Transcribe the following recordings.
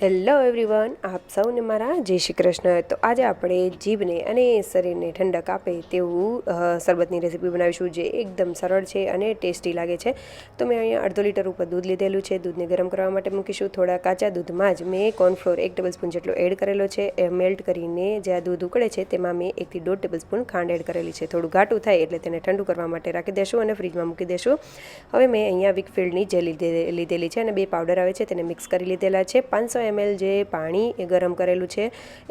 Hello everyone આપ સૌને મારા જય શ્રી કૃષ્ણ. તો આજે આપણે જીભને અને શરીરને ઠંડક આપે તેવું શરબતની રેસીપી બનાવીશું જે એકદમ સરળ છે અને ટેસ્ટી લાગે છે. તો મેં અહીંયા અડધો લીટર ઉપર દૂધ લીધેલું છે. દૂધને ગરમ કરવા માટે મૂકીશું થોડા કાચા દૂધમાં જ. મેં કોર્નફ્લોર એક ટેબલ સ્પૂન જેટલો એડ કરેલો છે. એ મેલ્ટ કરીને જે આ દૂધ ઉકળે છે તેમાં મેં એકથી દોઢ ટેબલ સ્પૂન ખાંડ એડ કરેલી છે. થોડું ઘાટું થાય એટલે તેને ઠંડુ કરવા માટે રાખી દેશું અને ફ્રીજમાં મૂકી દેશું. હવે મેં અહીંયા વિકફિલ્ડની લીધે, લીધેલી છે અને બે પાવડર આવે છે તેને મિક્સ કરી લીધેલા છે. પાંચસો એમએલ જે પાણી એ ગરમ કરેલું છે,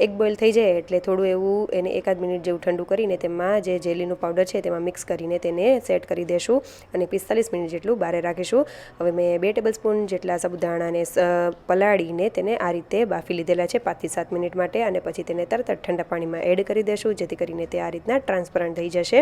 એક બોઇલ થઈ જાય એટલે થોડું એવું એને એકાદ મિનિટ જેવું ઠંડુ કરીને તેમાં જે જેલીનું પાવડર છે તેમાં મિક્સ કરીને તેને સેટ કરી દેશું અને પિસ્તાલીસ મિનિટ જેટલું બારે રાખીશું. હવે મેં બે ટેબલ સ્પૂન જેટલા સાબુદાણાને પલાળીને તેને આ રીતે બાફી લીધેલા છે પાંચથી સાત મિનિટ માટે અને પછી તેને તરત જ ઠંડા પાણીમાં એડ કરી દેશું, જેથી કરીને તે આ રીતના ટ્રાન્સપરન્ટ થઈ જશે.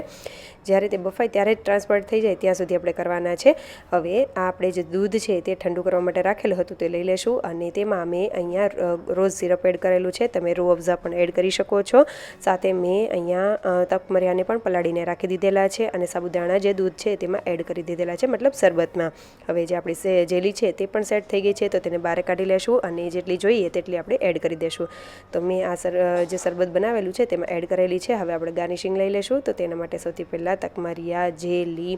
જ્યારે તે બફાય ત્યારે જ ટ્રાન્સપરન્ટ થઈ જાય, ત્યાં સુધી આપણે કરવાના છે. હવે આપણે જે દૂધ છે તે ઠંડુ કરવા માટે રાખેલું હતું તે લઈ લેશું અને તેમાં મેં અહીંયા રોઝ સિરપ એડ કરેલું છે. તમે રૂ અફઝા પણ એડ કરી શકો છો. સાથે મેં અહીંયા તકમરિયાને પણ પલાળીને રાખી દીધેલા છે અને સાબુદાણા જે દૂધ છે તેમાં એડ કરી દીધેલા છે, મતલબ શરબતમાં. હવે જે આપણી જેલી છે તે પણ સેટ થઈ ગઈ છે, તો તેને બહાર કાઢી લેશું અને જેટલી જોઈએ તેટલી આપણે એડ કરી દેશું. તો મેં આ સર જે શરબત બનાવેલું છે તેમાં એડ કરેલી છે. હવે આપણે ગાર્નિશિંગ લઈ લેશું. તો તેના માટે સૌથી પહેલાં તકમરિયા જેલી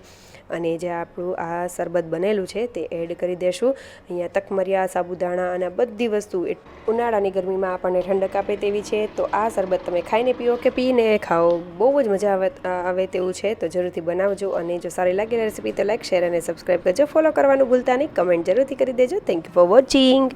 અને જે આપણું આ શરબત બનેલું છે તે એડ કરી દેશું. અહીંયા તકમરિયા સાબુદાણા અને બધી વસ્તુ. ઉનાળાની ગરમીમાં આપણને ઠંડક આપે તેવી છે, તો આ શરબત તમે ખાઈને પીઓ કે પીને ખાઓ. બહુ જ મજા આવે આવે તેવું છે, તો જરૂરથી બનાવજો અને જો સારી લાગે રેસીપી તો લાઈક શેર અને સબસ્ક્રાઈબ કરજો. ફોલો કરવાનું ભૂલતા નહીં. કમેન્ટ જરૂરથી કરી દેજો. Thank you for watching